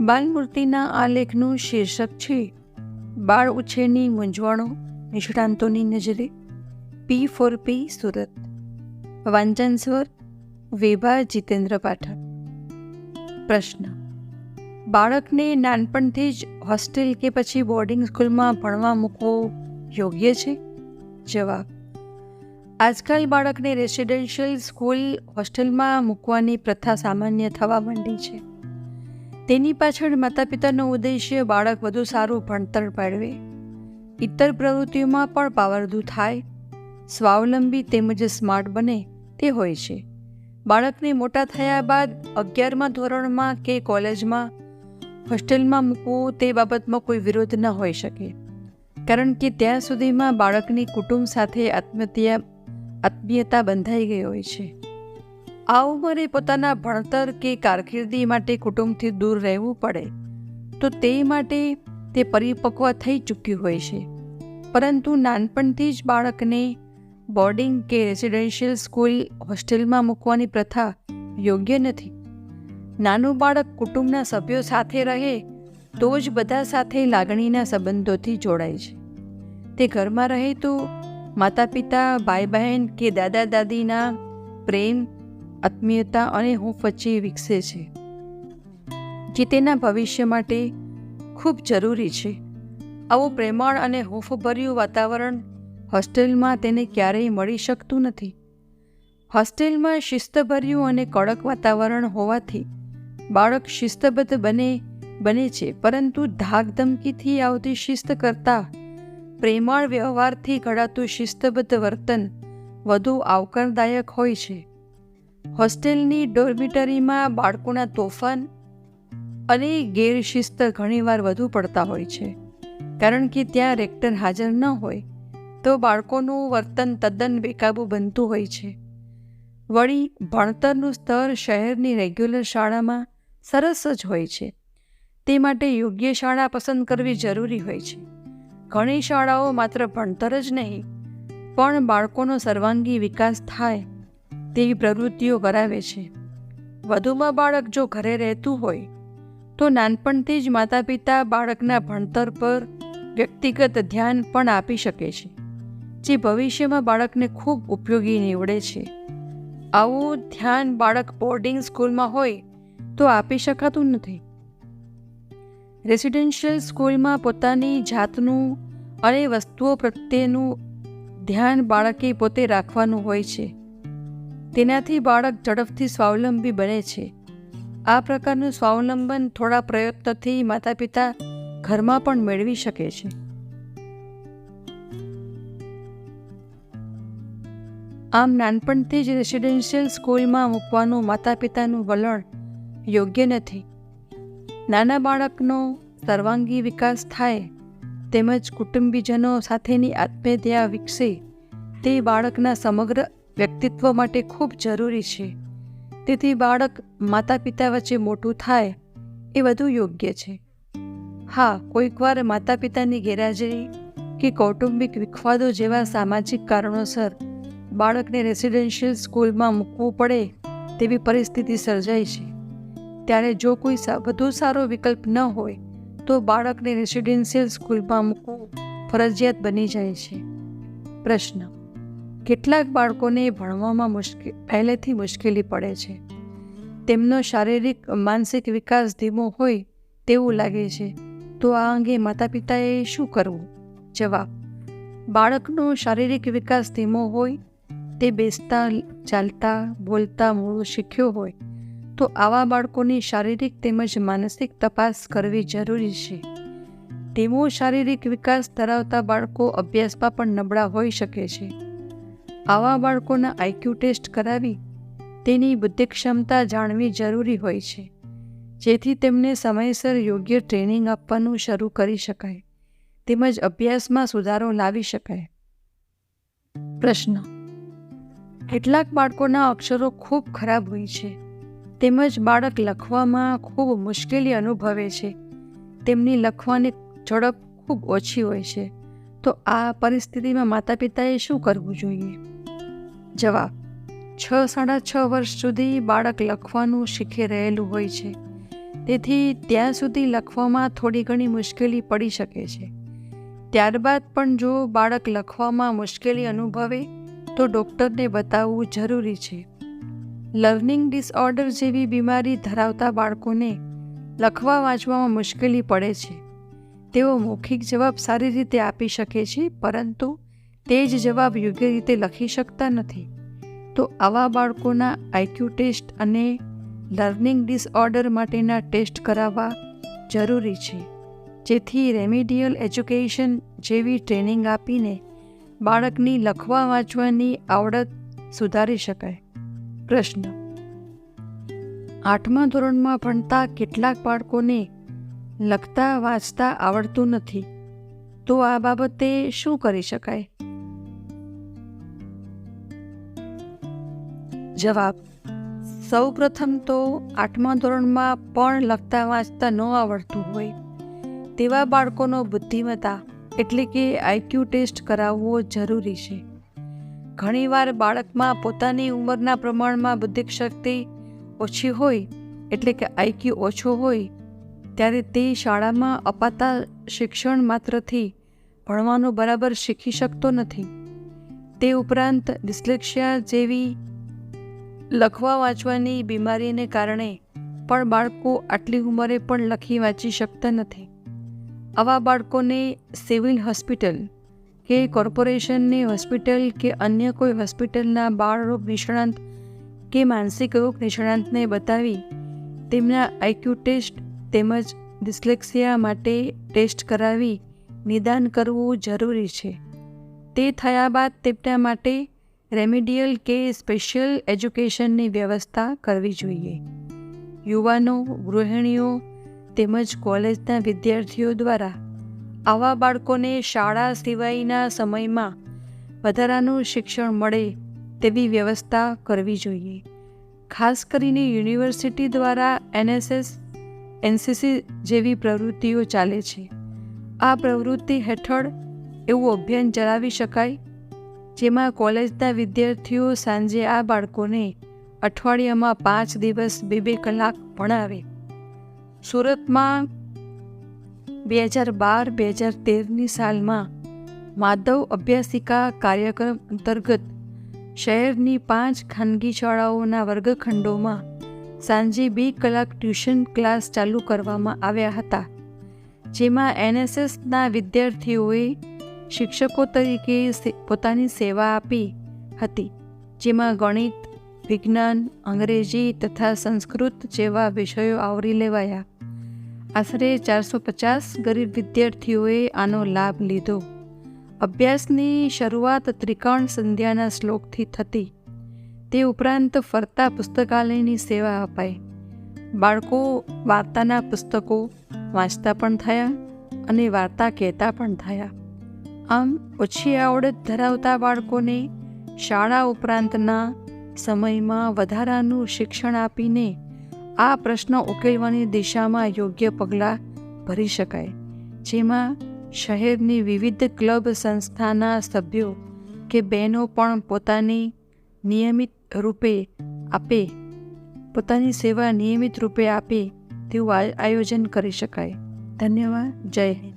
બાલમૂર્તિના આ લેખનું શીર્ષક છે, બાળ ઉછેરની મૂંઝવણો, નિષ્ણાંતોની નજરે પી ફોર પી સુરત. વાંચન સ્વર, વિભા જીતેન્દ્ર પાઠક. પ્રશ્ન, બાળકને નાનપણથી જ હોસ્ટેલ કે પછી બોર્ડિંગ સ્કૂલમાં ભણવા મૂકવો યોગ્ય છે? જવાબ, આજકાલ બાળકને રેસિડેન્શિયલ સ્કૂલ હોસ્ટેલમાં મૂકવાની પ્રથા સામાન્ય થવા માંડી છે. તેની પાછળ માતા પિતાનો ઉદ્દેશ્ય બાળક વધુ સારું ભણતર મેળવે. ઇતર પ્રવૃત્તિઓમાં પણ પાવરધુ થાય. સ્વાવલંબી તેમજ સ્માર્ટ બને તે હોય છે. બાળકને મોટા થયા બાદ અગિયારમા ધોરણમાં કે કોલેજમાં, હોસ્ટેલમાં મૂકવું તે બાબતમાં કોઈ વિરોધ ન હોઈ શકે. કારણ કે ત્યાં સુધીમાં બાળકની કુટુંબ સાથે આત્મહત્યા આત્મીયતા બંધાઈ ગઈ હોય છે. આ ઉંમરે પોતાના ભણતર કે કારકિર્દી માટે કુટુંબથી દૂર રહેવું પડે, તો તે માટે તે પરિપક્વ થઈ ચૂક્યું હોય છે. પરંતુ નાનપણથી જ બાળકને બોર્ડિંગ કે રેસિડેન્શિયલ સ્કૂલ હોસ્ટેલમાં મૂકવાની પ્રથા યોગ્ય નથી. નાનું બાળક કુટુંબના સભ્યો સાથે રહે, તો જ બધા સાથે લાગણીના સંબંધોથી જોડાય છે. તે ઘરમાં રહે તો માતા પિતા ભાઈ બહેન કે દાદા દાદીના પ્રેમ આત્મીયતા અને હૂંફ વિકસે છે, જે તેના ભવિષ્ય માટે ખૂબ જરૂરી છે. આવું પ્રેમાળ અને હૂંફભર્યું વાતાવરણ હોસ્ટેલમાં તેને ક્યારેય મળી શકતું નથી. હોસ્ટેલમાં શિસ્તભર્યું અને કડક વાતાવરણ હોવાથી બાળક શિસ્તબદ્ધ બને બને છે, પરંતુ ધાક ધમકીથી આવતી શિસ્ત કરતાં પ્રેમાળ વ્યવહારથી ઘડાતું શિસ્તબદ્ધ વર્તન વધુ આવકારદાયક હોય છે. હોસ્ટેલની ડોર્મિટરીમાં બાળકોના તોફાન અને ગેરશિસ્ત ઘણીવાર વધુ પડતા હોય છે. કારણ કે ત્યાં રેક્ટર હાજર ન હોય, તો બાળકોનું વર્તન તદ્દન બેકાબુ બનતું હોય છે. વળી ભણતરનું સ્તર શહેરની રેગ્યુલર શાળામાં સરસ જ હોય છે. તે માટે યોગ્ય શાળા પસંદ કરવી જરૂરી હોય છે. ઘણી શાળાઓ માત્ર ભણતર જ નહીં, પણ બાળકોનો સર્વાંગી વિકાસ થાય તેવી પ્રવૃત્તિઓ કરાવે છે. વધુમાં બાળક જો ઘરે રહેતું હોય, તો નાનપણથી જ માતા પિતા બાળકના ભણતર પર વ્યક્તિગત ધ્યાન પણ આપી શકે છે, જે ભવિષ્યમાં બાળકને ખૂબ ઉપયોગી નીવડે છે. આવું ધ્યાન બાળક બોર્ડિંગ સ્કૂલમાં હોય, તો આપી શકાતું નથી. રેસિડેન્શિયલ સ્કૂલમાં પોતાની જાતનું અને વસ્તુઓ પ્રત્યેનું ધ્યાન બાળકે પોતે રાખવાનું હોય છે. તેનાથી બાળક ઝડપથી સ્વાવલંબી બને છે. આ પ્રકારનું સ્વાવલંબન થોડા પ્રયત્નથી માતા પિતા ઘરમાં પણ મેળવી શકે છે. આમ નાનપણથી જ રેસિડેન્શિયલ સ્કૂલમાં મૂકવાનું માતા પિતાનું વલણ યોગ્ય નથી. નાના બાળકનો સર્વાંગી વિકાસ થાય, તેમજ કુટુંબીજનો સાથેની આત્મીયતા વિકસે તે બાળકના સમગ્ર વ્યક્તિત્વ માટે ખૂબ જરૂરી છે. તેથી બાળક માતા પિતા વચ્ચે મોટું થાય એ વધુ યોગ્ય છે. હા, કોઈકવાર માતા પિતાની ગેરહાજરી કે કૌટુંબિક વિખવાદો જેવા સામાજિક કારણોસર બાળકને રેસિડેન્શિયલ સ્કૂલમાં મૂકવું પડે તેવી પરિસ્થિતિ સર્જાય છે. ત્યારે જો કોઈ વધુ સારો વિકલ્પ ન હોય, તો બાળકને રેસિડેન્શિયલ સ્કૂલમાં મૂકવું ફરજિયાત બની જાય છે. પ્રશ્ન કેટલાક બાળકોને ભણવામાં મુશ્કેલ, પહેલેથી મુશ્કેલી પડે છે. તેમનો શારીરિક, માનસિક વિકાસ ધીમો હોય તેવું લાગે છે. તો આ અંગે માતા પિતાએ શું કરવું? જવાબ, બાળકનો શારીરિક વિકાસ ધીમો હોય, તે બેસતા, ચાલતા, બોલતા મોડું શીખ્યો હોય, તો આવા બાળકોની શારીરિક તેમજ માનસિક તપાસ કરવી જરૂરી છે. ધીમો શારીરિક વિકાસ ધરાવતા બાળકો અભ્યાસમાં પણ નબળા હોઈ શકે છે. આવા બાળકોના આઈક્યુ ટેસ્ટ કરાવી તેની બુદ્ધિ ક્ષમતા જાણવી જરૂરી હોય છે, જેથી તેમને સમયસર યોગ્ય ટ્રેનિંગ આપવાનું શરૂ કરી શકાય, તેમજ અભ્યાસમાં સુધારો લાવી શકાય. પ્રશ્ન. કેટલાક બાળકોના અક્ષરો ખૂબ ખરાબ હોય છે, તેમજ બાળક લખવામાં ખૂબ મુશ્કેલી અનુભવે છે, તેમની લખવાની ઝડપ ખૂબ ઓછી હોય છે, તો આ પરિસ્થિતિમાં માતા પિતાએ શું કરવું જોઈએ? જવાબ, છ સાડા છ વર્ષ સુધી બાળક લખવાનું શીખી રહેલું હોય છે. તેથી ત્યાં સુધી લખવામાં થોડી ઘણી મુશ્કેલી પડી શકે છે. ત્યારબાદ પણ જો બાળક લખવામાં મુશ્કેલી અનુભવે, તો ડૉક્ટરને બતાવવું જરૂરી છે. લર્નિંગ ડિસઓર્ડર જેવી બીમારી ધરાવતા બાળકોને લખવા વાંચવામાં મુશ્કેલી પડે છે. તેઓ મૌખિક જવાબ સારી રીતે આપી શકે છે, પરંતુ તે જ જવાબ યોગ્ય રીતે લખી શકતા નથી. તો આવા બાળકોના આઈક્યુ ટેસ્ટ અને લર્નિંગ ડિસઓર્ડર માટેના ટેસ્ટ કરાવવા જરૂરી છે. જેથી રેમિડિયલ એજ્યુકેશન જેવી ટ્રેનિંગ આપીને બાળકની લખવા વાંચવાની આવડત સુધારી શકાય. પ્રશ્ન. આઠમા ધોરણમાં ભણતા કેટલાક બાળકોને લખતા વાંચતા આવડતું નથી. તો આ બાબતે શું કરી શકાય? જવાબ સૌ પ્રથમ તો આઠમા ધોરણમાં પણ લખતા વાંચતા ન આવડતું હોય. તેવા બાળકોનો બુદ્ધિમત્તા એટલે કે આઈક્યુ ટેસ્ટ કરાવવો જરૂરી છે. ઘણીવાર બાળકમાં પોતાની ઉંમરના પ્રમાણમાં બુદ્ધિક શક્તિ ઓછી હોય, એટલે કે આઈક્યુ ઓછો હોય, ત્યારે તે શાળામાં અપાતા શિક્ષણ માત્રથી ભણવાનું બરાબર શીખી શકતો નથી. તે ઉપરાંત ડિસ્લેક્શિયા જેવી લખવા વાંચવાની બીમારીને કારણે પણ બાળકો આટલી ઉંમરે પણ લખી વાંચી શકતા નથી. આવા બાળકોને સિવિલ હોસ્પિટલ કે કોર્પોરેશનની હોસ્પિટલ કે અન્ય કોઈ હોસ્પિટલના બાળરોગ નિષ્ણાંત કે માનસિક રોગ નિષ્ણાંતને બતાવી તેમના આઈક્યુ ટેસ્ટ તેમજ ડિસ્લેક્સિયા માટે ટેસ્ટ કરાવી નિદાન કરવું જરૂરી છે. તે થયા બાદ તેમના માટે રેમિડિયલ કે સ્પેશિયલ એજ્યુકેશનની વ્યવસ્થા કરવી જોઈએ. યુવાનો, ગૃહિણીઓ તેમજ કોલેજના વિદ્યાર્થીઓ દ્વારા આવા બાળકોને શાળા સિવાયના સમયમાં વધારાનું શિક્ષણ મળે તેવી વ્યવસ્થા કરવી જોઈએ. ખાસ કરીને યુનિવર્સિટી દ્વારા એનએસએસ, એનસીસી જેવી પ્રવૃત્તિઓ ચાલે છે. આ પ્રવૃત્તિ હેઠળ એવું અભિયાન ચલાવી શકાય જેમાં કોલેજના વિદ્યાર્થીઓ સાંજે આ બાળકોને અઠવાડિયામાં પાંચ દિવસ બે બે કલાક ભણાવે. સુરતમાં બે હજાર બાર, બે હજાર તેરની સાલમાં માધવ અભ્યાસિકા કાર્યક્રમ અંતર્ગત શહેરની પાંચ ખાનગી શાળાઓના વર્ગખંડોમાં સાંજે બે કલાક ટ્યુશન ક્લાસ ચાલુ કરવામાં આવ્યા હતા, જેમાં એનએસએસના વિદ્યાર્થીઓએ શિક્ષકો તરીકે પોતાની સેવા આપી હતી, જેમાં ગણિત, વિજ્ઞાન, અંગ્રેજી તથા સંસ્કૃત જેવા વિષયો આવરી લેવાયા. આશરે ચારસો પચાસ ગરીબ વિદ્યાર્થીઓએ આનો લાભ લીધો. અભ્યાસની શરૂઆત ત્રિકોણ સંધ્યાના શ્લોકથી થતી. તે ઉપરાંત ફરતા પુસ્તકાલયની સેવા અપાઈ. બાળકો વાર્તાના પુસ્તકો વાંચતા પણ થયા અને વાર્તા કહેતા પણ થયા. આમ ઓછી આવડત ધરાવતા બાળકોને શાળા ઉપરાંતના સમયમાં વધારાનું શિક્ષણ આપીને આ પ્રશ્ન ઉકેલવાની દિશામાં યોગ્ય પગલાં ભરી શકાય. જેમાં શહેરની વિવિધ ક્લબ સંસ્થાના સભ્યો કે બહેનો પણ પોતાની નિયમિત રૂપે આપે, પોતાની સેવા નિયમિત રૂપે આપે તેવું આયોજન કરી શકાય. ધન્યવાદ. જય હિન્દ.